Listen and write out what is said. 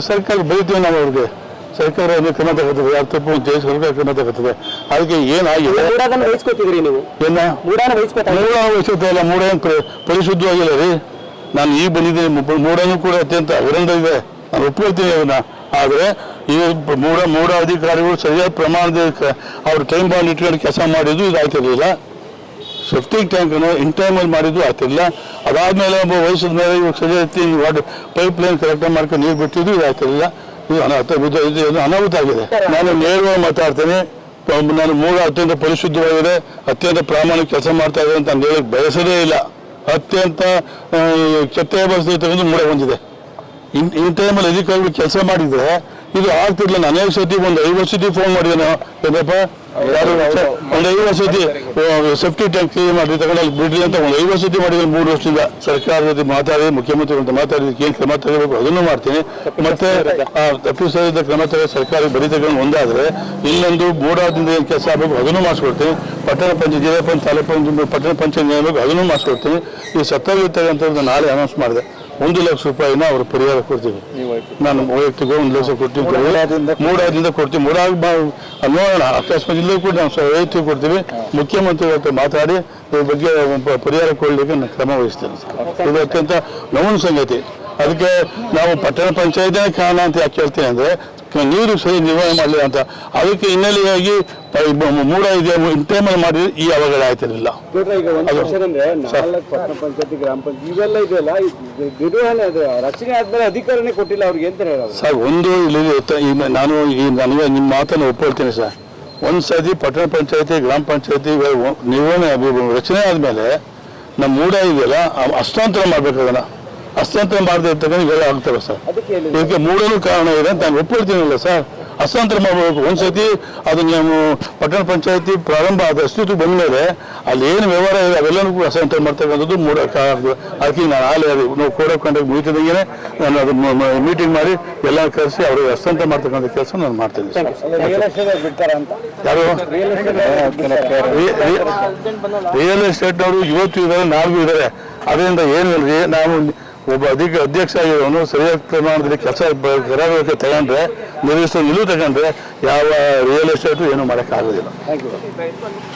ಸರ್ಕಾರ ಬರೀತೀವಿ ನಾವು ಅವ್ರಿಗೆ. ಸರ್ಕಾರ ಕ್ರಮ ತಗೋತದೆ ಯಾರು ತಪ್ಪು ಅಂತ ಹೇಳಿ ಸರ್ಕಾರ ಕ್ರಮ ತಗೋತದೆ. ಅದಕ್ಕೆ ಏನಾಗಿದೆ ಮೂಡಾದನ್ನ ವಹಿಸ್ಕೊತಿದ್ರಿ ನೀವು. ಏನ? ಮೂಡಾನ ವಹಿಸ್ಕೊತಾ ಮೂಡ ಅವಶ್ಯಕತೆ ಇಲ್ಲ ಮೂಡ ಪರಿಶುದ್ಧವಾಗಿಲ್ಲ ರೀ. ನಾನು ಈಗ ಬಂದಿದ್ದೀನಿ ಮೂಡನೂ ಕೂಡ ಅತ್ಯಂತ ವಿರಂಧ ಇದೆ ನಾನು ಒಪ್ಕೊಳ್ತೀನಿ ಅದನ್ನ ಆದರೆ ಈ ಮೂಡ ಮೂಡ ಅಧಿಕಾರಿಗಳು ಸರಿಯಾದ ಪ್ರಮಾಣದ ಅವ್ರು ಟೈಮ್ ಬಾಂಡ್ ಇಟ್ಕೊಂಡು ಕೆಲಸ ಮಾಡಿದ್ದು ಇದು ಟ್ಯಾಂಕ್ ಟ್ಯಾಂಕನ್ನು ಇನ್ ಟೈಮಲ್ಲಿ ಮಾಡಿದ್ದು ಆಗ್ತಿಲ್ಲ ಅದಾದ್ಮೇಲೆ ಒಬ್ಬ ವಯಸ್ಸಿದ ಮೇಲೆ ಇವಾಗ ಸರಿಯಾಗಿ ವಾಟರ್ ಪೈಪ್ ಲೈನ್ ಕರೆಕ್ಟ್ ಮಾಡ್ಕೊಂಡು ನೀರು ಬಿಟ್ಟಿದ್ದು ಇದು ಆಗ್ತಿರ್ಲಿಲ್ಲ ಇದು ಅನಾಹುತ ಇದು ಅನಾಹುತ ಆಗಿದೆ. ನಾನು ನೇರವಾಗಿ ಮಾತಾಡ್ತೇನೆ. ನಾನು ಮೂಲ ಅತ್ಯಂತ ಪರಿಶುದ್ಧವಾಗಿದೆ. ಅತ್ಯಂತ ಪ್ರಾಮಾಣಿಕ ಕೆಲಸ ಮಾಡ್ತಾ ಇದೆ ಅಂತ ನಾನು ಹೇಳಕ್ ಬಯಸದೇ ಇಲ್ಲ. ಅತ್ಯಂತ ಆ, ಬಸ್ ಮೂಡೆ ತಗೊಂಡು ಹೊಂದಿದೆ. ಇನ್ ಇನ್ ಟೈಮಲ್ಲಿ ಅಧಿಕಾರಿಗಳು ಕೆಲಸ ಮಾಡಿದ್ರೆ ಇದು ಆಗ್ತಿರ್ಲಿಲ್ಲ. ನಾನು ಅನೇಕ ಸತಿ ಒಂದು ಐವತ್ತು ಸತಿ ಫೋನ್ ಮಾಡಿದ್ದೇನೆ. ಏನಪ್ಪ? ಯಾರು ಒಂದು ಐವತ್ತು ಸತಿ ಸೇಫ್ಟಿ ಟ್ಯಾಂಕ್ ಕ್ಲೀನ್ ಮಾಡಿ ತಗೊಂಡು ಬಿಡ್ಲಿ ಅಂತ ಒಂದು ಐವತ್ತು ಸತಿ ಮಾಡಿದ್ರೆ ಮೂರು ವರ್ಷದಿಂದ. ಸರ್ಕಾರದ ಜೊತೆ ಮಾತಾಡಿ ಮುಖ್ಯಮಂತ್ರಿ ಅಂತ ಮಾತಾಡಿ ಏನು ಕ್ರಮ ತಗೋಬೇಕು ಅದನ್ನು ಮಾಡ್ತೀನಿ. ಮತ್ತೆ ತಪ್ಪಿಸದ ಕ್ರಮ ತಗೋ ಸರ್ಕಾರ ಬರೀ ತಗೊಂಡು ಒಂದಾದ್ರೆ ಇನ್ನೊಂದು ಬೋರ್ಡಾದಿಂದ ಏನು ಕೆಲಸ ಆಗಬೇಕು ಅದನ್ನು ಮಾಡಿಸ್ಕೊಡ್ತೀನಿ. ಪಟ್ಟಣ ಪಂಚಾಯತ್ ಜಿಲ್ಲಾ ಪಂಚಾಯತ್ ತಾಲೂಕು ಪಂಚಾಯತ್ ಪಟ್ಟಣ ಪಂಚಾಯತ್ ಅದನ್ನು ಮಾಡಿಸ್ಕೊಡ್ತೀನಿ. ಈ ಸತ್ತೋಗಿರ್ತಕ್ಕಂಥದ್ದು ನಾಳೆ ಅನೌನ್ಸ್ ಮಾಡಿದೆ. ಒಂದು ಲಕ್ಷ ರೂಪಾಯಿನ ಅವರು ಪರಿಹಾರ ಕೊಡ್ತೀವಿ. ನಾನು ವೈಯಕ್ತಿಕ ಒಂದು ಲಕ್ಷ ಕೊಡ್ತೀನಿ ಮೂಡಾದಿಂದ ಕೊಡ್ತೀವಿ ಮೂಡಾಗ ನೋಡೋಣ. ಅಕಸ್ಮಾತ್ ಇಲ್ಲೂ ಕೂಡ ನಾವು ವೈಯಕ್ತಿಕ ಕೊಡ್ತೀವಿ. ಮುಖ್ಯಮಂತ್ರಿ ಹತ್ರ ಮಾತಾಡಿ ಇದ್ರ ಬಗ್ಗೆ ಪರಿಹಾರ ಕೊಡಲಿಕ್ಕೆ ನಾನು ಕ್ರಮ ವಹಿಸ್ತೇನೆ ಸರ್. ಇದು ಅತ್ಯಂತ ನೋವಿನ ಸಂಗತಿ. ಅದಕ್ಕೆ ನಾವು ಪಟ್ಟಣ ಪಂಚಾಯತಿನೇ ಕಾರಣ ಅಂತ ಯಾಕೆ ಹೇಳ್ತೀನಿ ಅಂದ್ರೆ ನೀರು ಸರಿ ನಿರ್ವಹಣೆ ಮಾಡಲಿಲ್ಲ ಅಂತ. ಅದಕ್ಕೆ ಹಿನ್ನೆಲೆಯಾಗಿ ಮೂರ ಮೂಡ ಇದೆ ಟೈಮಲ್ಲಿ ಮಾಡಿದ್ರೆ ಈ ಅವಘಡ ಆಯ್ತಿರಲಿಲ್ಲ. ಪಟ್ಟಣ ಪಂಚಾಯತಿ ಗ್ರಾಮ ಪಂಚಾಯತ್ ಇವೆಲ್ಲ ಇದೆಯಲ್ಲ ಇದು ನಿರ್ವಹಣೆ ರಕ್ಷಣೆ ಆದ್ಮೇಲೆ ಅಧಿಕಾರನೇ ಕೊಟ್ಟಿಲ್ಲ ಅವ್ರಿಗೆ ಅಂತ ಹೇಳೋದು. ಸರ್ ಒಂದು ಇಲ್ಲಿ ನಾನು ಈ ನನಗೆ ನಿಮ್ಮ ಮಾತನ್ನು ಒಪ್ಕೊಳ್ತೀನಿ ಸರ್. ಒಂದು ಸತಿ ಪಟ್ಟಣ ಪಂಚಾಯತಿ ಗ್ರಾಮ ಪಂಚಾಯತಿ ನಿರ್ವಹಣೆ ರಚನೆ ಆದಮೇಲೆ ನಮ್ಮ ಮೂಡ ಇದೆಯಲ್ಲ ಹಸ್ತಾಂತರ ಮಾಡ್ಬೇಕು ಅದನ್ನ ಹಸ್ತಾಂತರ ಮಾಡದೆ ಇರ್ತಕ್ಕಂಥ ಹೇಳ ಆಗ್ತವೆ ಸರ್. ಇದಕ್ಕೆ ಮೂಡಲು ಕಾರಣ ಇದೆ ಅಂತ ನಾನು ಒಪ್ಪಿಡ್ತೀನಿಲ್ಲ ಸರ್. ಹಸ್ತಾಂತರ ಮಾಡಬೇಕು. ಒಂದ್ಸತಿ ಅದು ನೀವು ಪಟ್ಟಣ ಪಂಚಾಯತಿ ಪ್ರಾರಂಭ ಆದ ಅಸ್ತಿತ್ವ ಬಂದ ಮೇಲೆ ಅಲ್ಲಿ ಏನು ವ್ಯವಹಾರ ಇದೆ ಅವೆಲ್ಲನೂ ಕೂಡ ಹಸ್ತಾಂತರ ಮಾಡ್ತಕ್ಕಂಥದ್ದು ಮೂಡ ಅದಕ್ಕೆ ನಾನು ಆಲೆ ನಾವು ಕೋಡ್ ಆಫ್ ಕಂಡಕ್ಟ್ ಮುಗಿತಿದಂಗೆ ನಾನು ಅದು ಮೀಟಿಂಗ್ ಮಾಡಿ ಎಲ್ಲ ಕರೆಸಿ ಅವ್ರಿಗೆ ಹಸ್ತಾಂತರ ಮಾಡ್ತಕ್ಕಂಥ ಕೆಲಸ ನಾನು ಮಾಡ್ತೀನಿ ಯಾರು? ರಿಯಲ್ ರಿಯಲ್ ಎಸ್ಟೇಟ್ ಅವರು ಇವತ್ತು ಇದ್ದಾರೆ ನಾಲ್ಕು ಇದ್ದಾರೆ. ಅದರಿಂದ ಏನು ನಾವು ಒಬ್ಬ ಅಧಿಕ ಅಧ್ಯಕ್ಷ ಆಗಿರೋನು ಸರಿಯಾದ ಪ್ರಮಾಣದಲ್ಲಿ ಕೆಲಸ ಕರಾರಕ್ಕೆ ತಗೊಂಡ್ರೆ, ನಿರ್ದಿಷ್ಟ ನಿಲುವು ತಗೊಂಡ್ರೆ, ಯಾವ ರಿಯಲ್ ಎಸ್ಟೇಟು ಏನೂ ಮಾಡೋಕ್ಕಾಗೋದಿಲ್ಲ.